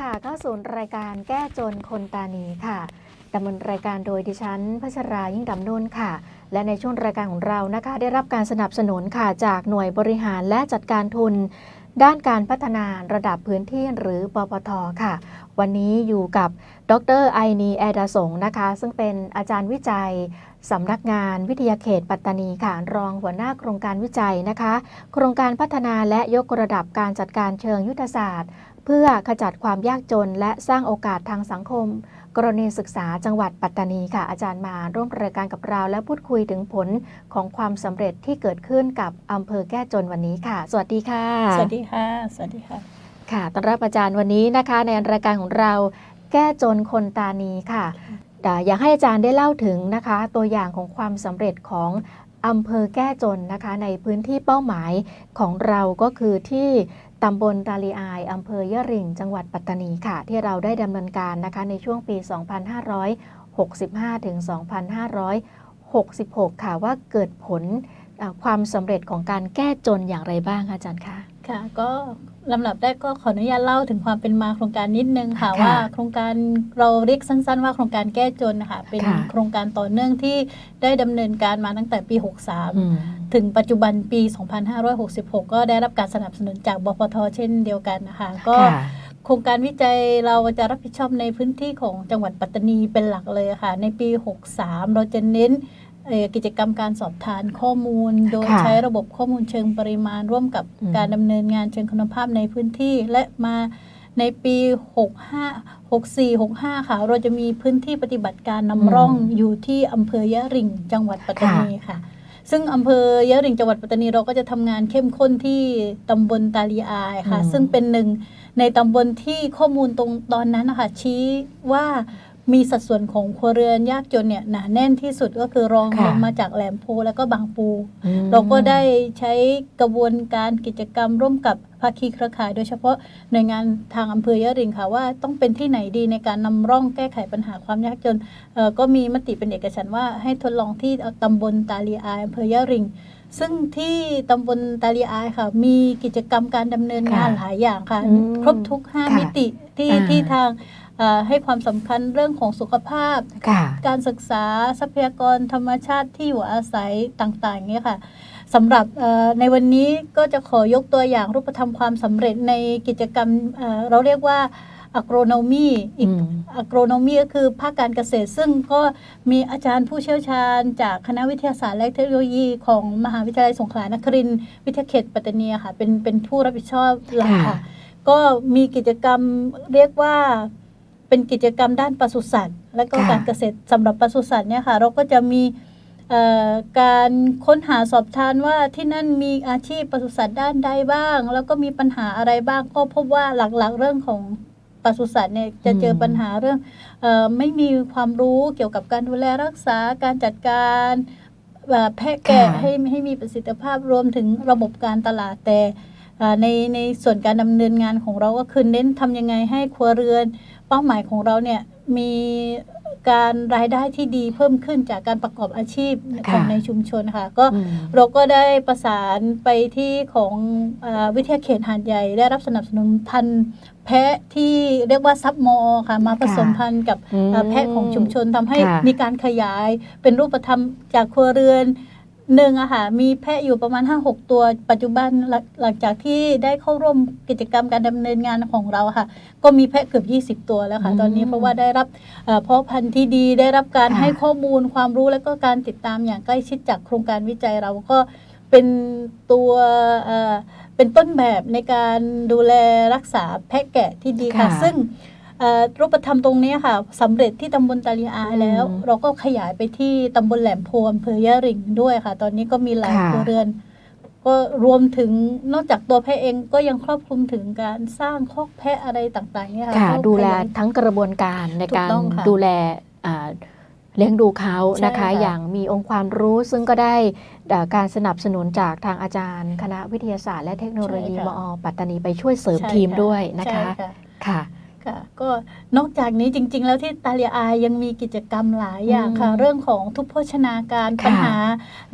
ค่ะเข้าสู่รายการแก้จนคนตานีค่ะดำเนินรายการโดยดิฉันพัชรายิ่งดำนนค่ะ และในช่วงรายการของเรานะคะ ได้รับการสนับสนุนค่ะจากหน่วยบริหารและจัดการทุน ด้านการพัฒนาระดับพื้นที่หรือปปทค่ะ วันนี้อยู่กับดรไอนีแอดาสงนะคะ ซึ่งเป็นอาจารย์วิจัยสำนักงานวิทยาเขตปัตตานีค่ะรองหัวหน้าโครงการวิจัยนะคะ โครงการพัฒนาและยกระดับการจัดการเชิงยุทธศาสตร์ เพื่อขจัดความยากจนและสร้างโอกาสทางสังคม กรณีศึกษาจังหวัดปัตตานีค่ะ อาจารย์มาร่วมรายการกับเรา และพูดคุยถึงผลของความสำเร็จที่เกิดขึ้นกับอำเภอแก้จนวันนี้ค่ะ สวัสดีค่ะ สวัสดีค่ะ สวัสดีค่ะ ค่ะต้อนรับอาจารย์วันนี้นะคะ ในรายการของเราแก้จนคนตานีค่ะแต่อยากให้อาจารย์ได้เล่าถึงนะคะ ตัวอย่างของความสำเร็จของอำเภอแก้จนนะคะ ในพื้นที่เป้าหมายของเราก็คือที่ ตำบลตาลีอายอำเภอยะริง จังหวัดปัตตานีค่ะ ที่เราได้ดำเนินการนะคะในช่วงปี 2565 ถึง 2566 ค่ะว่าเกิดผลความสำเร็จของการแก้จนอย่างไรบ้างคะอาจารย์คะ ค่ะก็ลำดับแรกก็ขออนุญาตเล่าถึงความเป็นมาโครงการนิดนึงค่ะค่ะว่าโครงการเราเรียกสั้น ๆ ว่าโครงการแก้จนนะคะเป็นค่ะ โครงการต่อเนื่องที่ได้ดำเนินการมาตั้งแต่ปี อืม63ถึงปัจจุบันปี 2566 ก็ได้รับการสนับสนุนจากบพทเช่นเดียวกันนะคะก็ค่ะ โครงการวิจัยเราจะรับผิดชอบในพื้นที่ของจังหวัดปัตตานีเป็นหลักเลยค่ะ ในปี 63 เราจะเน้นเอ่อ กิจกรรมการสอบทานข้อมูล โดยค่ะใช้ระบบข้อมูลเชิงปริมาณ ร่วมกับอืมการดำเนินงานเชิงคุณภาพในพื้นที่ และมาในปี 65 64 65 ค่ะ เราจะมีพื้นที่ปฏิบัติการนำร่องอยู่ที่อำเภอยะริงจังหวัดปัตตานีค่ะ ซึ่งอำเภอยะริงจังหวัดปัตตานีเราก็จะทำงานเข้มข้นที่ตำบลตาลีอายค่ะอืมซึ่งเป็นหนึ่งในตำบลที่ข้อมูลตรงตอนนั้นนะคะชี้ว่า มีสัดส่วนของครัวเรือนยากจนเนี่ยหนาแน่นที่สุดก็คือรองค่ะลงมาจากแหลมโพแล้วก็บางปูอืมเราก็ได้ใช้กระบวนการกิจกรรมร่วมกับภาคีเครือข่าย โดยเฉพาะหน่วยงานทางอำเภอยะริงค่ะว่าต้องเป็นที่ไหนดีในการนำร่องแก้ไขปัญหาความยากจนเอ่อก็มีมติเป็นเอกฉันท์ว่าให้ทดลองที่ตำบลตาลีอายอำเภอยะริงซึ่งที่ตำบลตาลีอายค่ะ มีกิจกรรมการดำเนินงานค่ะหลายอย่างค่ะอืมครบทุกค่ะ5มิติที่อ่าที่ทางเอ่อ ให้ความสำคัญเรื่องของสุขภาพค่ะการศึกษาทรัพยากรธรรมชาติที่อยู่อาศัยต่างๆเนี่ยค่ะสำหรับเอ่อในวันนี้ก็จะขอยกตัวอย่างรูปธรรมความสำเร็จในกิจกรรมเอ่อเราเรียกว่า agronomy อีกอืม agronomy ก็คือภาคการเกษตร ซึ่งก็มีอาจารย์ผู้เชี่ยวชาญ จากคณะวิทยาศาสตร์และเทคโนโลยีของมหาวิทยาลัยสงขลานครินทร์วิทยาเขตปัตตานีค่ะเป็นเป็นผู้รับผิดชอบหลักค่ะค่ะก็มีกิจกรรมเรียกว่า เป็นกิจกรรมด้านปศุสัตว์ และก็ค่ะการเกษตรสำหรับปศุสัตว์เนี่ยค่ะเราก็จะมีเอ่อการค้นหาสอบทานว่าที่นั่นมีอาชีพปศุสัตว์ด้านใดบ้าง แล้วก็มีปัญหาอะไรบ้างก็พบว่าหลักๆเรื่องของปศุสัตว์เนี่ยจะเจอปัญหาเรื่องเออไม่มีความรู้เกี่ยวกับการดูแลรักษาการจัดการเอ่อแพะแกะค่ะให้ให้มีประสิทธิภาพรวมถึงระบบการตลาดแต่อ่าในในส่วนการดำเนินงานของเราก็คือเน้นทำยังไงให้ครัวเรือน เป้าหมายของเราเนี่ยมีการรายได้ที่ดีเพิ่มขึ้นจากการประกอบอาชีพค่ะของในชุมชนค่ะ ก็อืมเราก็ได้ประสานไปที่ของอาวิทยาเขตหาดใหญ่ ได้รับสนับสนุนพันธุ์แพะที่เรียกว่าซับมอค่ะ มาผสมค่ะพันธุ์กับอืมอ่าแพะของชุมชนทำให้ค่ะมีการขยายเป็นรูปธรรมจากครัวเรือน หนึ่งอะค่ะมีแพะอยู่ประมาณ 5-6 ตัว ปัจจุบันหลังหลังจากที่ได้เข้าร่วมกิจกรรมการดำเนินงานของเราค่ะ ก็มีแพะเกือบ 20 ตัวแล้วค่ะ อืมตอนนี้เพราะว่าได้รับเอ่อเพาะพันธุ์ที่ดีได้รับการค่ะ ให้ข้อมูลความรู้และก็การติดตามอย่างใกล้ชิดจากโครงการวิจัยเราก็เป็นตัวเอ่อเป็นต้นแบบในการดูแลรักษาแพะแกะที่ดีค่ะ ค่ะ ซึ่งเอ่อ รูปธรรมตรงนี้ค่ะสำเร็จที่ตำบลตาลีอาแล้วอืมเราก็ขยายไปที่ตำบลแหลมโพอำเภอยะริงด้วยค่ะ ตอนนี้ก็มีหลายค่ะครัวเรือน ก็รวมถึงนอกจากตัวแพะเองก็ยังครอบคลุมถึงการสร้างคอกแพะอะไรต่างๆเนี่ยค่ะค่ะก็ดูแลขยายทั้งกระบวนการในถูกการต้องค่ะดูแลอ่าเลี้ยงดูเขาใช่นะคะค่ะอย่างมีองค์ความรู้ซึ่งก็ได้เอ่อการสนับสนุนจากทางอาจารย์ คณะวิทยาศาสตร์และเทคโนโลยีใช่มค่ะอปัตตานีไปช่วยเสริมใช่ทีมค่ะด้วยนะใช่คะค่ะ คืค่ะ ก็นอกจากนี้จริง ๆ แล้วที่ตาเลียอายยังมีกิจกรรมหลายอย่างค่ะอืมเรื่องของทุพโภชนาการค่ะปัญหา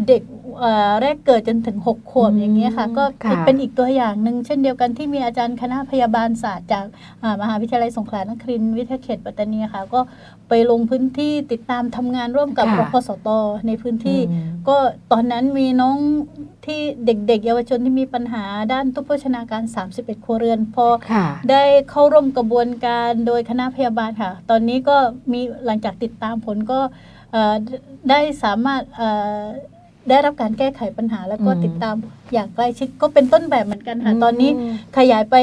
เด็กเอ่อแรกเกิดจนถึง 6 ขวบอืมอย่างเงี้ยค่ะ ก็ค่ะเป็นอีกตัวอย่างหนึ่งเช่นเดียวกันที่มีอาจารย์คณะพยาบาลศาสตร์จากอ่ามหาวิทยาลัยสงขลานครินทร์วิทยาเขตปัตตานีค่ะ ก็ไปลงพื้นที่ติดตามทำงานร่วมกับค่ะรพสตในพื้นที่อืมก็ตอนนั้นมีน้องที่เด็กๆ เยาวชนที่มีปัญหาด้านทุพโภชนาการ 31 ครัวเรือนพอค่ะได้เข้าร่วมกระบวนการโดยคณะพยาบาลค่ะ ตอนนี้ก็มีหลังจากติดตามผลก็เอ่อได้สามารถเอ่อได้รับการแก้ไขปัญหาแล้วก็อืมติดตามอย่างใกล้ชิดก็เป็นต้นแบบเหมือนกันค่ะ ตอนนี้มขยายไป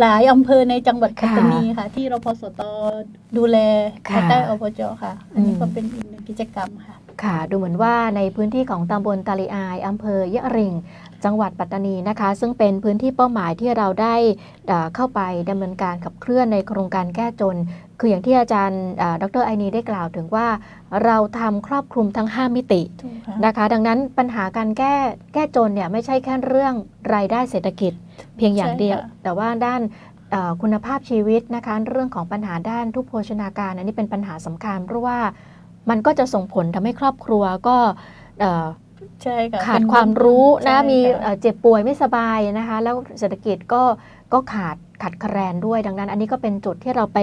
หลายอำเภอในจังหวัดปัตตานีค่ะค่ะที่รพสตดูแลค่ะภายใต้อบจค่ะ อันนี้อืมก็เป็นอีกหนึ่งกิจกรรมค่ะ ค่ะ ดูเหมือนว่าในพื้นที่ของตำบลตาลีอายอำเภอยะริง จังหวัดปัตตานีนะคะ ซึ่งเป็นพื้นที่เป้าหมายที่เราได้เอ่อเข้าไปดำเนินการขับเคลื่อนในโครงการแก้จน คืออย่างที่อาจารย์เอ่อดรไอนีได้กล่าวถึงว่า เราทำครอบคลุมทั้ง 5 มิติถูกค่ะนะคะ ดังนั้นปัญหาการแก้แก้จนเนี่ยไม่ใช่แค่เรื่องรายได้เศรษฐกิจ เพียงอย่างเดียวใช่ค่ะแต่ว่าด้านเอ่อคุณภาพชีวิตนะคะเรื่องของปัญหาด้านทุพโภชนาการ อันนี้เป็นปัญหาสำคัญเพราะว่า มันก็จะส่งผลทำให้ครอบครัวก็เอ่อใช่ค่ะขาดเป็นความรู้นะใช่มีค่เอ่อเจ็บป่วยไม่สบายนะคะ แล้วเศรษฐกิจก็ ก็ขาดขาดแคลนด้วยดังนั้น อันนี้ก็เป็นจุดที่เราไป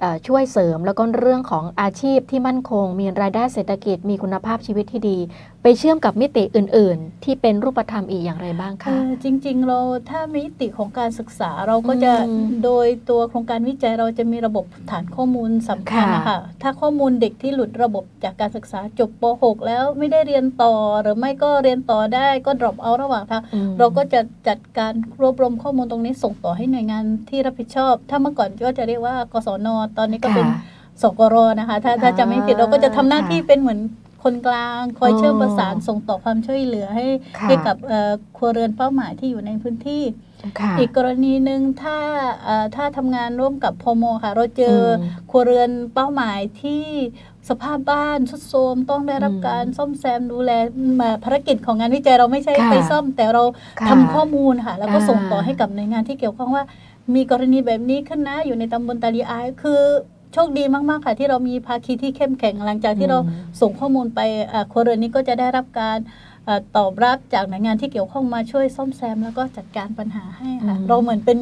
เอ่อช่วยเสริม แล้วก็เรื่องของอาชีพที่มั่นคง มีรายได้เศรษฐกิจมีคุณภาพชีวิตที่ดี ไปเชื่อมกับมิติอื่น ๆ ที่เป็นรูปธรรมอีกอย่างไรบ้างเอคะอจริง ๆ เราถ้ามิติของการศึกษาเราก็จะอืมโดยตัวโครงการวิจัยเราจะมีระบบฐานข้อมูลสำคัญค่ะนะคะถ้าข้อมูลเด็กที่หลุดระบบจากการศึกษาจบป .6 แล้วไม่ได้เรียนต่อหรือไม่ก็เรียนต่อได้ก็ drop out ระหว่างทางอืมเราก็จะจัดการรวบรวมข้อมูลตรงนี้ส่งต่อให้หน่วยงานที่รับผิดชอบ ถ้าเมื่อก่อนก็จะเรียกว่ากศนตอนนี้ก็เป็นค่ะสกรนะคะ ถ้าถ้าจะไม่ผิดอ่าเราก็จะทำหน้าที่ค่ะเป็นเหมือนคนกลาง คอยอ๋อเชื่อมประสานส่งต่อความช่วยเหลือให้ค่ะให้กับเอ่อครัวเรือนเป้าหมายที่อยู่ในพื้นที่ค่ะอีกกรณีหนึ่งถ้าเอ่อถ้าทำงานร่วมกับพมค่ะ เราเจออมครัวเรือนเป้าหมายที่ สภาพบ้านทรุดโทรมต้องได้รับอืมการซ่อมแซมดูแลมาภารกิจของงานวิจัยเราไม่ใช่ค่ะไปซ่อม แต่เราค่ะทำข้อมูลค่ะแล้วก็อ่าส่งต่อให้กับหน่วยงานที่เกี่ยวข้องว่า มีกรณีแบบนี้ขึ้นนะอยู่ในตำบลตาลีอายคือโชคดีมาก ๆ ค่ะ ที่เรามีภาคีที่เข้มแข็งหลังจากที่เราอืมส่งข้อมูลไปเอ่อครัวเรือนนี้ก็จะได้รับการเอ่อ ตอบรับจากหน่วยงานที่เกี่ยวข้องมาช่วยซ่อมแซม แล้วก็จัดการปัญหาให้ค่ะอืมเราเหมือนเป็น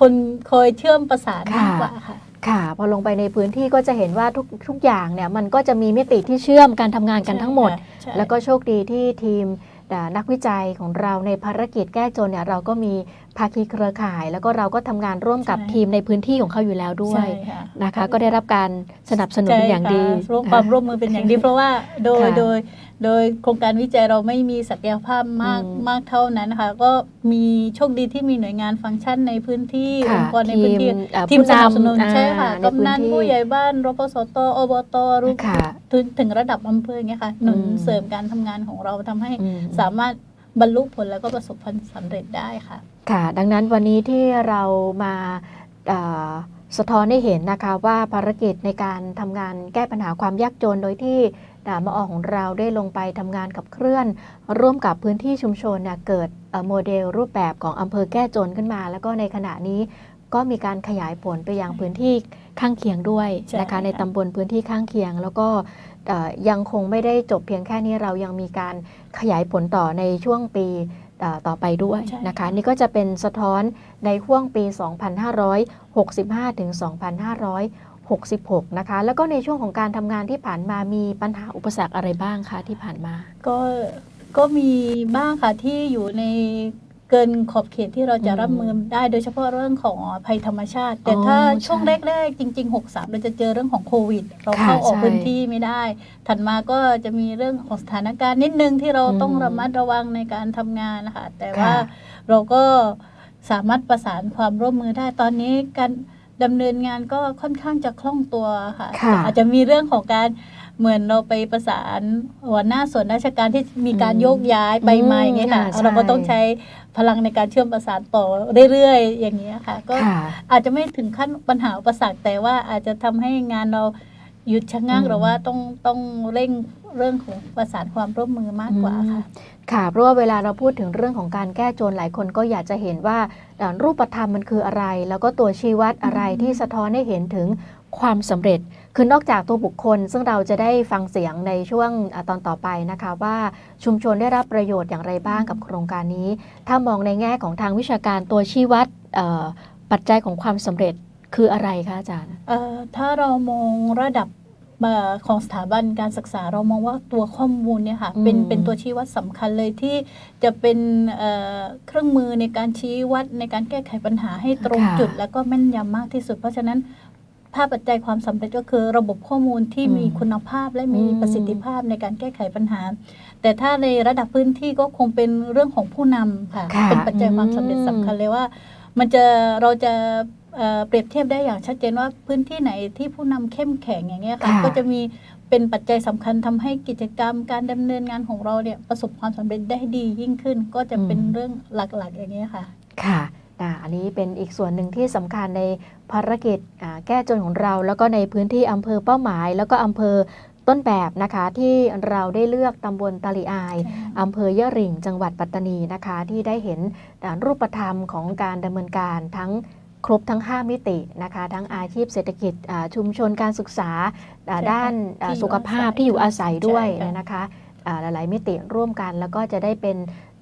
คนคอยเชื่อมประสานค่ะมากกว่าค่ะค่ะ พอลงไปในพื้นที่ก็จะเห็นว่าทุกทุกอย่างเนี่ยมันก็จะมีมิติที่เชื่อมการทำงานกันทั้งหมดใช่แล้วก็โชคดีที่ทีมอ่านักวิจัยของเราในภารกิจแก้จนเนี่ยเราก็มี ภาคีเครือข่าย แล้วก็เราก็ทำงานร่วมกับใช่ทีมในพื้นที่ของเขาอยู่แล้วด้วยใช่ค่ะนะคะ ก็ได้รับการสนับสนุนเป็นอย่างดีใช่ค่ะร่วมความร่วมมือเป็นอย่างดี เพราะว่าโดยค่ะโดยโดยโครงการวิจัยเราไม่มีศักยภาพมากอืมมากเท่านั้นนะคะก็มีโชคดีที่มีหน่วยงานฟังก์ชันในพื้นที่ค่ะองค์กรในพื้นที่ทีมเอ่อทีมผู้สนำนับสนุนอ่าใช่ค่ะในกำนันพื้นที่ผู้ใหญ่บ้านรปสตอบตรู้ค่ะถึงถึงระดับอำเภออย่างเงี้ยค่ะหนุนอืมเสริมการทำงานของเราทำให้อืมสามารถ บรรลุผลแล้วก็ประสบผลสำเร็จได้ค่ะ ค่ะ ดังนั้นวันนี้ที่เรามาสะท้อนให้เห็นนะคะว่าภารกิจในการทำงานแก้ปัญหาความยากจนโดยที่ดามอของเราได้ลงไปทำงานกับเคลื่อน ร่วมกับพื้นที่ชุมชนเนี่ยเกิดโมเดลรูปแบบของอำเภอแก้จนขึ้นมา แล้วก็ในขณะนี้ก็มีการขยายผลไปยังพื้นที่ข้างเคียงด้วยนะคะในตำบลพื้นที่ข้างเคียง แล้วก็ ยังคงไม่ได้จบเพียงแค่นี้เรายังมีการขยายผลต่อในช่วงปีเอ่อต่อไปด้วยใช่นะคะค่ะนี่ก็จะเป็นสะท้อนในห่วงปี 2565 ถึง 2566 นะคะ แล้วก็ในช่วงของการทำงานที่ผ่านมามีปัญหาอุปสรรคอะไรบ้างคะที่ผ่านมา ก็ก็มีบ้างค่ะที่อยู่ใน เกินขอบเขตที่เราจะอืมรับมือได้โดยเฉพาะเรื่องของภัยธรรมชาติ แต่อ๋อถ้าใช่ช่วงแรกๆจริง ๆ 63 เราจะเจอเรื่องของโควิด เราค่ะเข้าออกใช่พื้นที่ไม่ได้ ถัดมาก็จะมีเรื่องของสถานการณ์นิดนึงที่เราต้องอืมระมัดระวังในการทำงานนะคะแต่ว่าค่ะเราก็สามารถประสานความร่วมมือได้ตอนนี้การดำเนินงานก็ค่อนข้างจะคล่องตัวค่ะค่ะอาจจะมีเรื่องของการ เหมือนเราไปประสานหัวหน้าส่วนราชการที่มีการอืมโยกย้ายไปมาอย่างเงี้ยค่ะอืมใช่เราก็ต้องใช้พลังในการเชื่อมประสานต่อเรื่อยๆ อย่างเงี้ยค่ะ ก็ค่ะอาจจะไม่ถึงขั้นปัญหาอุปสรรคแต่ว่าอาจจะทำให้งานเราหยุดชะงักอืมหรือว่าต้องต้องเร่งเรื่องของประสานความร่วมมือมากกว่าค่ะค่ะเพราะว่าเวลาเราพูดถึงเรื่องของการแก้จนหลายคนก็อยากจะเห็นว่าเอ่อรูปธรรมมันคืออะไร แล้วก็ตัวชี้วัดอะไรอืมที่สะท้อนให้เห็นถึงความสำเร็จ คือนอกจากตัวบุคคล ซึ่งเราจะได้ฟังเสียงในช่วงอะตอนต่อไปนะคะ ว่าชุมชนได้รับประโยชน์อย่างไรบ้างกับโครงการนี้ ถ้ามองในแง่ของทางวิชาการตัวชี้วัดเอ่อปัจจัยของความสำเร็จคืออะไรคะอาจารย์เอ่อถ้าเรามองระดับเอ่อของสถาบันการศึกษาเรามองว่าตัวข้อมูลเนี่ยค่ะเป็นอืมเป็นตัวชี้วัดสำคัญเลยที่จะเป็นเอ่อเครื่องมือในการชี้วัดในการแก้ไขปัญหาให้ตรงค่ะจุด แล้วก็แม่นยำมากที่สุด เพราะฉะนั้น ภาพปัจจัยความสำเร็จก็คือระบบข้อมูลที่อืมมีคุณภาพและมีอืมประสิทธิภาพในการแก้ไขปัญหา แต่ถ้าในระดับพื้นที่ก็คงเป็นเรื่องของผู้นำค่ะค่ะเป็นปัจจัยความสำเร็จสำคัญเลยว่า มันจะเราจะเอ่อเปรียบเทียบได้อย่างชัดเจนว่าพื้นที่ไหนที่ผู้นำเข้มแข็งอย่างเงี้ยค่ะค่ะก็จะมีเป็นปัจจัยสำคัญทำให้กิจกรรมการดำเนินงานของเราเนี่ยประสบความสำเร็จได้ดียิ่งขึ้น ก็จะเป็นอืมเรื่องหลักๆอย่างเงี้ยค่ะค่ะ อ่าอันนี้เป็นอีกส่วนหนึ่งที่สำคัญในภารกิจอ่าแก้จนของเรา แล้วก็ในพื้นที่อำเภอเป้าหมาย แล้วก็อำเภอต้นแบบนะคะที่เราได้เลือกตำบลตาลีอายอำเภอยะหริ่งจังหวัดปัตตานีนะคะ ที่ได้เห็นอ่ารูปธรรมของการดำเนินการทั้งครบทั้ง 5 มิตินะคะ ทั้งอาชีพเศรษฐกิจอ่าชุมชนการศึกษาอ่าใช่ค่ะด้านอ่าที่อยู่สุขภาพอาศัยที่อยู่อาศัยด้วยใช่ค่ะเนี่ยนะคะอ่าหลาย ๆ มิติร่วมกันแล้วก็จะได้เป็น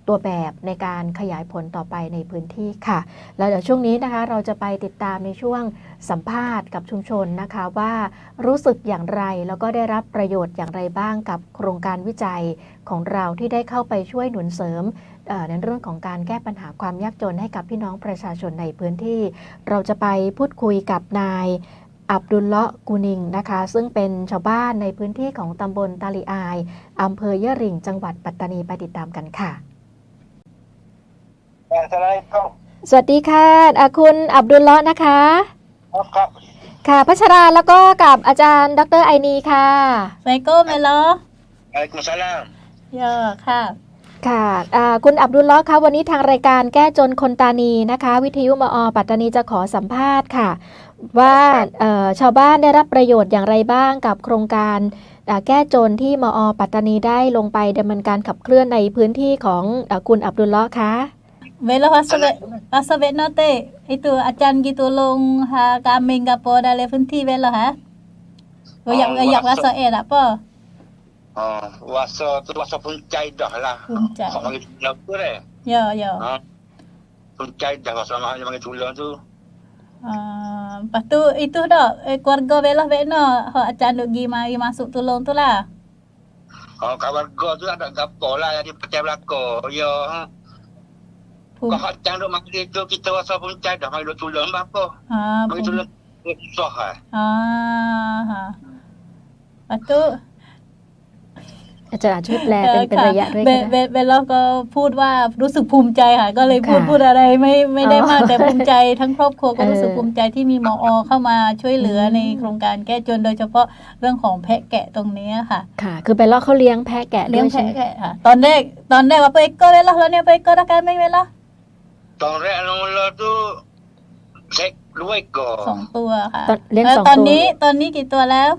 ตัวแบบในการขยายผลต่อไปในพื้นที่ค่ะ แล้วเดี๋ยวช่วงนี้นะคะเราจะไปติดตามในช่วงสัมภาษณ์กับชุมชนนะคะว่ารู้สึกอย่างไรแล้วก็ได้รับประโยชน์อย่างไรบ้างกับโครงการวิจัยของเราที่ได้เข้าไปช่วยหนุนเสริมในเรื่องของการแก้ปัญหาความยากจนให้กับพี่น้องประชาชนในพื้นที่ เราจะไปพูดคุยกับนายอับดุลเลาะกูนิงนะคะ ซึ่งเป็นชาวบ้านในพื้นที่ของตำบลตาลีอายอำเภอยะริงจังหวัดปัตตานีไปติดตามกันค่ะ Assalamualaikum. สวัสดีค่ะอะคุณอับดุลเลาะนะคะ Oh, Kak. ค่ะพัชราแล้วก็กับอาจารย์ ดรไอนีค่ะ ไซโก้เมลอ Waalaikumsalam. เยอะค่ะ ค่ะอ่าคุณอับดุลเลาะคะวันนี้ทางรายการแก้จนคนตานีนะคะ วิทยุมอ ปัตตานีจะขอสัมภาษณ์ค่ะ ว่าเอ่อชาวบ้านได้รับประโยชน์อย่างไรบ้างกับโครงการอ่าแก้จนที่มอ ปัตตานีได้ลงไปดำเนินการขับเคลื่อนในพื้นที่ของอาคุณอับดุลเลาะคะ Velo hasabe hasabe note itu acan gitu long ha kambing gapo dale funti velo ha. Goyak Oh, goyak rasa- rasa eh tak apa. Oh, wasa tu wasa puncai dah lah. Puncai. Kau panggil tulang tu deh. Ya ya. Ha. Puncai dah wasa mah dia panggil tulang tu. Uh, lepas tu itu dah eh, keluarga velo veno ha acan duk gi mari masuk tolong tu lah. Oh, kat warga tu ada gapo lah yang dipakai belaka. Ya, ha. Pum. Kau hak cang duk panggil tu kita wasa puncai dah panggil tulang apa? Ha Panggil pum. tulang susah ah. Ah ha. Lepas tu อาจารย์ช่วยแปลเป็นเป็นระยะด้วยเบกันเบเบลเราก็พูดว่ารู้สึกภูมิใจค่ะ ก็เลยพูดค่ะพูดอะไรไม่ไม่ได้อ๋อมากแต่ภูมิใจทั้งครอบครัวก็เออรู้สึกภูมิใจที่มีมอเข้ามาช่วยเหลืออมในโครงการแก้จนโดยเฉพาะเรื่องของแพะแกะตรงนี้ค่ะ ค่ะ คือไปเลาะเขาเลี้ยงแพะแกะด้เลี้ยงวยใช่ไหมแพะแกะค่ะตอนแรกตอนแรกว่าไปก็เวลาแล้วเนี่ยไปก็รักกันไม่เวลา Tong rek mula tu sek dua ekor. สองตัวค่ะตอนเลี้ยงแล้วสองตอนตัวนี้ตอนนี้กี่ตัวแล้ว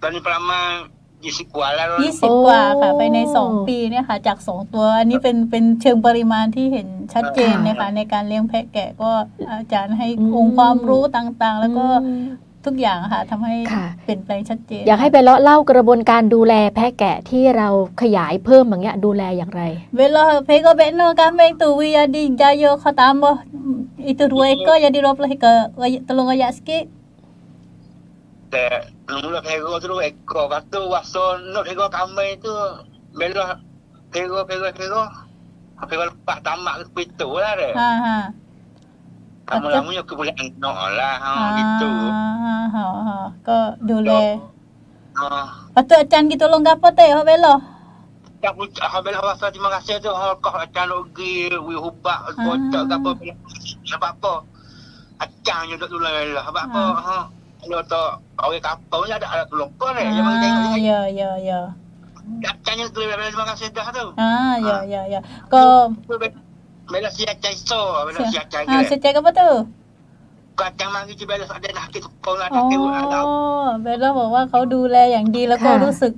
Tadi peramal di sekolah lah. ยี่สิบโอ้กว่าค่ะไปในสองปีเนี่ยค่ะ จากสองตัว อันนี้เป็นเป็นเชิงปริมาณที่เห็นชัดเจนค่ะนะคะในการเลี้ยงแพะแกะก็อาจารย์ให้อืมองค์ความรู้ต่างๆ แล้วก็อืม ทุกอย่างอะค่ะทำให้ค่ะ เปลี่ยนแปลงชัดเจนอยากให้ไปเลาะเล่ากระบวนการดูแลแพะแกะที่เราขยายเพิ่มอย่างเงี้ยดูแลอย่างไรเวลาเพก็เบน kami tu we jadi jaya kau tambah itu dua ekor jadi 20 ekor Gaya- tolong ayak sikit Tak, mula pego tu dua ekor. Lepas tu wasa nak pego kambing tu. Bela pego, pego, pego. Pego lepas tamak ke pintu lah dia. ha ha Kamu lamanya ke boleh anak lah. Ha, gitu. ha ha ha ก็ดูแล Ha. Lepas tu acan gitu tolong gapo teh ha bela Tak pun alhamdulillah wasa terima kasih tu. Ha, kau akan rugi, wi hubak, Ah. kocok ke apa. Sebab apa? Acang je duk tulang lah. Sebab apa? Ah. Ha. Kalau tak orang kampung ni ada ada tolong kau ni. Jangan tengok ah, ya ya ya Acang je tulang terima kasih dah tu. อ่า ya ya ya ก็ Bela si acang so, bela si acang อ่า ke. เสร็จใจก็ปะตู Kau kacang mari je bela ada dah kita kau nak อ๋อ tak ada เบลล่าบอกว่าเขาดูแลอย่างดีแล้วก็ค่ะรู้สึก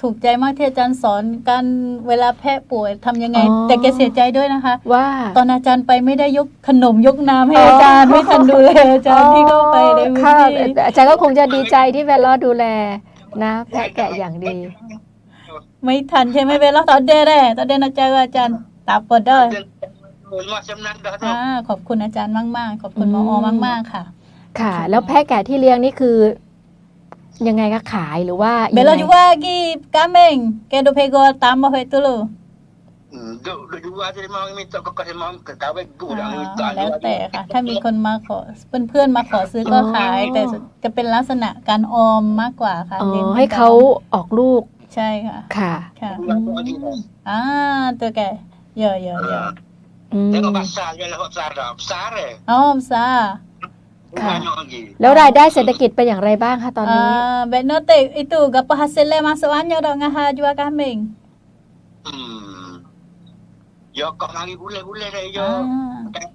ถูกใจมากที่อาจารย์สอนการเวลาแพะป่วยทำยังไง อ๋อ แต่แกเสียใจด้วยนะคะ ว่า ตอนอาจารย์ไปไม่ได้ยกขนมยกน้ำให้อาจารย์ไม่ทันดูแลอาจารย์ที่เข้าไปในพื้นค่ะที่ อาจารย์ก็คงจะดีใจที่เบลล่าดูแลนะแพะแกะอย่างดี ไม่ทันใช่ไหมเบลล่าตอนเดแร่ตอนเดนอาจารย์อาจารย์ตาปอดเดอ ร์ macam nan dah tu อ่าขอบคุณอาจารย์มาก ๆ ขอบคุณอืมมอมาก ๆ ค่ะ ค่ะ แล้วแพะแกะที่เลี้ยงนี่คือ ยังไงก็ขายหรือว่าเบลล่ายังไง juga lagi kambing ke do pego tambah itu lo duk duk jual je mau minta kau kau mau ke kau gu อ่า dah minta แล้วแต่ค่ะ ถ้ามีคนมาขอเพื่อนๆมาขอซื้อก็ขาย แต่จะเป็นลักษณะการออมมากกว่าค่ะอ๋อน้นให้เขาออกลูกใช่ค่ะ ค่ะ ค่ะ Tengok อ่าตัวแกเยอะเยอะเยอะ อืม pasar je lah pasar dah. Besar eh. อ๋อซาค่ะ Banyak lagi. แล้วรายได้เศรษฐกิจเป็นอย่างไรบ้างคะตอนนี้ Ah, bet notik itu gapa hasilnya masuk banyak dak ngah jual kambing. Hmm. Ya kau mari bulan-bulan dah อ่า ya.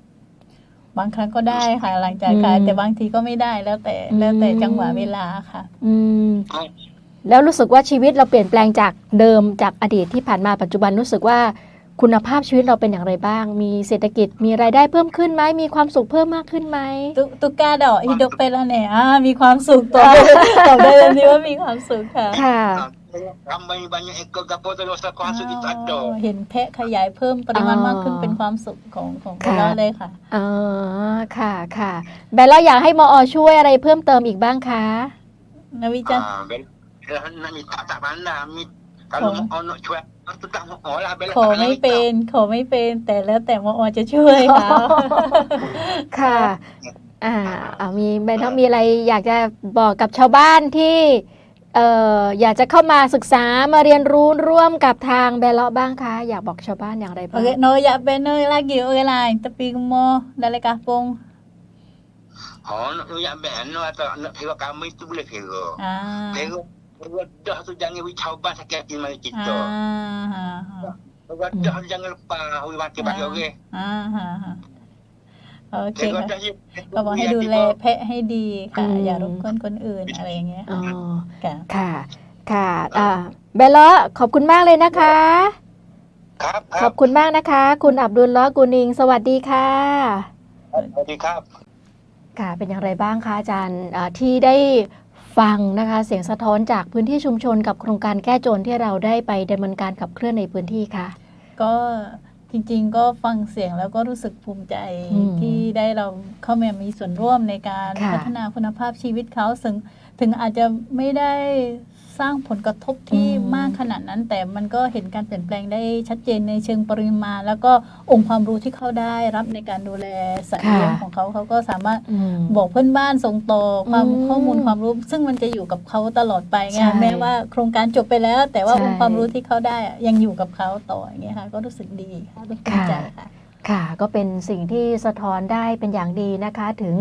บางครั้งก็ได้ค่ะหลังจากขายอืมแต่บางทีก็ไม่ได้แล้วแต่อืม แล้วแต่จังหวะเวลาค่ะ อืม แล้วรู้สึกว่าชีวิตเราเปลี่ยนแปลงจากเดิมจากอดีตที่ผ่านมาปัจจุบันรู้สึกว่า คุณภาพชีวิตเราเป็นอย่างไรบ้าง มีเศรษฐกิจ มีรายได้เพิ่มขึ้นไหม มีความสุขเพิ่มมากขึ้นไหม ตุตุกาดอกฮิดกไปแล้วเนี่ยอ่ามีความสุขต่อตอบได้เลยนี่ว่ามีความสุขค่ะ ค่ะ Ramai banyak ekor gapo tu rasa kau hasut kita อ๋ ada. อเห็นแพะขยายเพิ่มปริมาณอ๋อมากขึ้นเป็นความสุขของของค่ะเราเลยค่ะอ๋อค่ะค่ะแบลล่าอยากให้มอช่วยอะไรเพิ่มเติมอีกบ้างคะนวิจัน Ah, bel- Dah nak minta tak pandai. Mi- Kalau Oh. mau nak cuak, tu tak mau lah. Bel ขอไม่เป็นขอไม่เป็น แต่แล้วแต่มอจะช่วยค่ะค่ะ อ่าอ่ามีแบลล่ามีอะไรอยากจะบอกกับชาวบ้านที่เอ่ออยากจะเข้ามาศึกษามาเรียนรู้ร่วมกับทางแบลล่าบ้างคะอยากบอกชาวบ้านอย่างไรบ้าง Okey, no ya benar lagi orang lain tapi mau dalam kampung. Oh, nak tunjuk ben atau nak kira kami tu boleh kira. Ah. Kira kira dah tu jangan wi cawan sakit hati mari kita. Ah. ah, Kira dah tu jangan lupa wi mati bagi orang. อ่าฮะฮะโอเคค่ะก็บอกให้ดูแลแพะให้ดีค่ะ อย่ารบกวนคนอื่นอะไรอย่างเงี้ยค่ะค่ะ ค่ะอ่าเบลล่าขอบคุณมากเลยนะคะ ครับขอบคุณมากนะคะ คุณอับดุลล้อกูนิง สวัสดีค่ะ สวัสดีครับ ค่ะเป็นอย่างไรบ้างคะอาจารย์ที่ได้ ฟังนะคะเสียงสะท้อนจากพื้นที่ชุมชนกับโครงการแก้จนที่เราได้ไปดำเนินการขับเคลื่อนในพื้นที่ค่ะ ก็จริงๆ ก็ฟังเสียงแล้วก็รู้สึกภูมิใจอืมที่ได้เราเข้ามามีส่วนร่วมในการค่ะพัฒนาคุณภาพชีวิตเขาถึงถึงอาจจะไม่ได้ สร้างผลกระทบที่อืมมากขนาดนั้น แต่มันก็เห็นการเปลี่ยนแปลงได้ชัดเจนในเชิงปริมาณ แล้วก็องค์ความรู้ที่เขาได้รับในการดูแลสัตว์เลี้ยงของเขาเขาก็สามารถอืมบอกเพื่อนบ้านส่งต่อความอืมข้อมูลความรู้ ซึ่งมันจะอยู่กับเขาตลอดไปไงใช่แม้ว่าโครงการจบไปแล้ว แต่ว่าใช่องค์ความรู้ที่เขาได้อะยังอยู่กับเขาต่ออย่างเงี้ยค่ะก็รู้สึกดีค่ะรู้สึกภูมิใจค่ะค่ะก็เป็นสิ่งที่สะท้อนได้เป็นอย่างดีนะคะถึง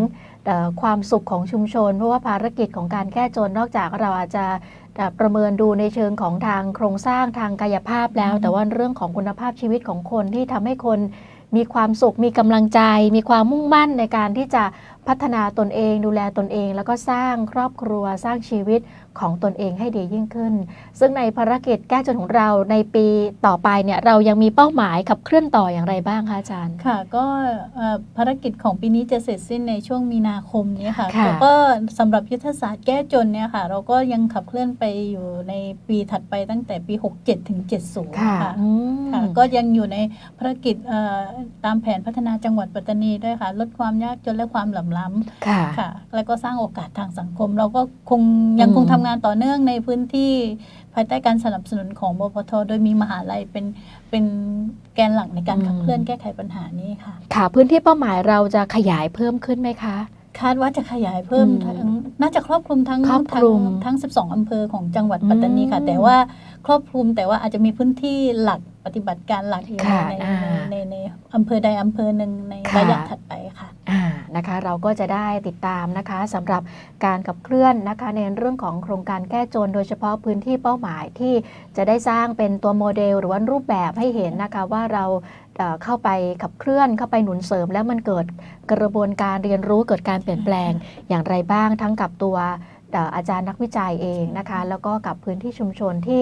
เอ่อความสุขของชุมชน เพราะว่าภารกิจของการแก้จนนอกจากเราอาจจะ เอ่อประเมินดูในเชิงของทางโครงสร้างทางกายภาพแล้วอืมแต่ว่าเรื่องของคุณภาพชีวิตของคนที่ทำให้คนมีความสุขมีกำลังใจ มีความมุ่งมั่นในการที่จะ พัฒนาตนเองดูแลตนเอง แล้วก็สร้างครอบครัวสร้างชีวิตของตนเองให้ดียิ่งขึ้น ซึ่งในภารกิจแก้จนของเราในปีต่อไปเนี่ยเรายังมีเป้าหมายขับเคลื่อนต่ออย่างไรบ้างคะอาจารย์ ค่ะ ก็เอ่อภารกิจของปีนี้จะเสร็จสิ้นในช่วงมีนาคมนี้ค่ะค่ะแล้วก็สำหรับยุทธศาสตร์แก้จนเนี่ยค่ะ เราก็ยังขับเคลื่อนไปอยู่ในปีถัดไปตั้งแต่ปี 67ถึง70ค่ะค่ะอืมค่ะก็ยังอยู่ในภารกิจเอ่อตามแผนพัฒนาจังหวัดปัตตานีด้วยค่ะลดความยากจนและความเหลื่อมล้ำค่ะ ค่ะ แล้วก็สร้างโอกาสทางสังคม เราก็คงยังคงอืมทำงานต่อเนื่องในพื้นที่ภายใต้การสนับสนุนของบพทโดยมีมหาลัยเป็นเป็นแกนหลักในการขับเคลื่อนแก้ไขปัญหานี้ค่ะ ค่ะ พื้นที่เป้าหมายเราจะขยายเพิ่มขึ้นไหมคะ คาดว่าจะขยายเพิ่มอืมทั้งน่าจะครอบคลุมทั้งครอบคลุมทั้งทั้ง12 อำเภอของจังหวัดปัตตานีค่ะอืมแต่ว่าครอบคลุมแต่ว่าอาจจะมีพื้นที่หลักปฏิบัติการหลักอยู่ในค่ะในอ่าในในในอำเภอใดอำเภอหนึ่งในค่ะระยะถัดไปค่ะอ่า นะคะเราก็จะได้ติดตามนะคะสำหรับการขับเคลื่อนนะคะในเรื่องของโครงการแก้จน โดยเฉพาะพื้นที่เป้าหมายที่จะได้สร้างเป็นตัวโมเดล หรือว่ารูปแบบให้เห็นนะคะว่าเราเข้าไปขับเคลื่อนเข้าไปหนุนเสริม แล้วมันเกิดกระบวนการเรียนรู้เกิดการเปลี่ยนแปลงอย่างไรบ้างทั้งกับตัวอาจารย์นักวิจัยเองนะคะ แล้วก็กับพื้นที่ชุมชนที่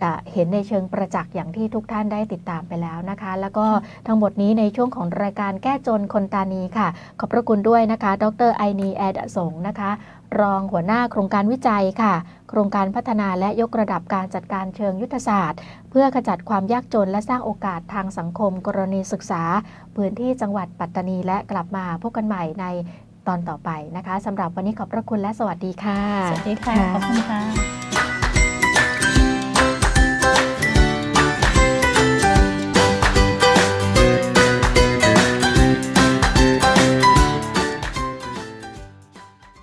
เอ่อเห็นในเชิงประจักษ์อย่างที่ทุกท่านได้ติดตามไปแล้วนะคะ แล้วก็ทั้งหมดนี้ในช่วงของรายการแก้จนคนตานีค่ะ ขอบพระคุณด้วยนะคะ ดรไอนีแอดสงนะคะ รองหัวหน้าโครงการวิจัยค่ะ โครงการพัฒนาและยกระดับการจัดการเชิงยุทธศาสตร์ เพื่อขจัดความยากจนและสร้างโอกาสทางสังคม กรณีศึกษา พื้นที่จังหวัดปัตตานีและกลับมาพบกันใหม่ในตอนต่อไปนะคะสำหรับวันนี้ขอบพระคุณและสวัสดีค่ะ สวัสดีค่ะ ขอบคุณค่ะ